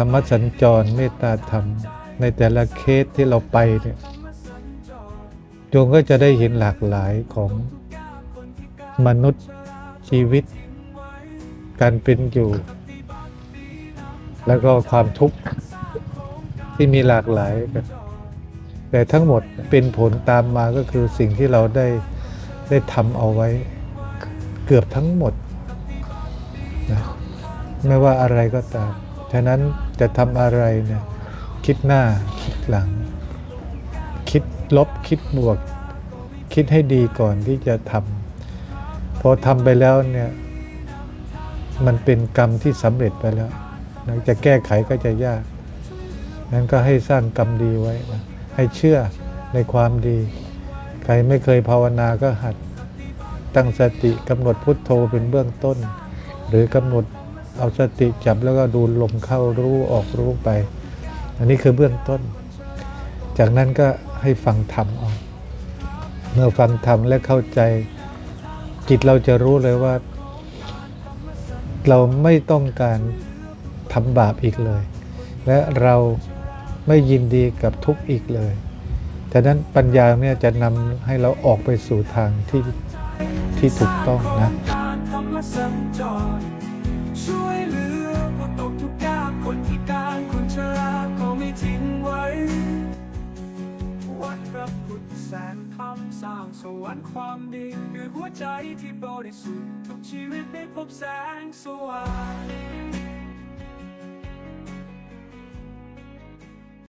ธรรมสัญจรเมตตาธรรม ในแต่ละเคสที่เราไปเนี่ยโยมก็จะได้เห็นหลากหลายของมนุษย์ชีวิต การเป็นอยู่ แล้วก็ความทุกข์ที่มีหลากหลายกันแต่ทั้งหมดเป็นผลตามมาก็คือสิ่งที่เราได้ได้ทำเอาไว้เกือบทั้งหมดนะไม่ว่าอะไรก็ตาม ฉะนั้นจะทำอะไรเนี่ยคิดหน้าคิดหลัง คิดลบคิดบวก คิดให้ดีก่อนที่จะทำพอทำไปแล้วเนี่ยมันเป็นกรรมที่สำเร็จไปแล้วนะจะแก้ไขก็จะยาก นั้นก็ให้สร้างกรรมดีไว้นะให้เชื่อในความดี ใครไม่เคยภาวนาก็หัด ตั้งสติกำหนดพุทโธเป็นเบื้องต้น หรือกำหนด เอาสติจับแล้วก็ดูลมเข้ารู้ออกรู้ไป อันนี้คือเบื้องต้น จากนั้นก็ให้ฟังธรรมเอาเมื่อฟังธรรมและเข้าใจจิตเราจะรู้เลยว่า เราไม่ต้องการทำบาปอีกเลย และเราไม่ยินดีกับทุกข์อีกเลยฉะนั้นปัญญาเนี่ยจะนำให้เราออกไปสู่ทางที่ที่ถูกต้องนะ แสงธรรมสร้างสวรรค์ความดีด้วยหัวใจที่บริสุทธิ์ทุกชีวิตได้พบแสงสว่าง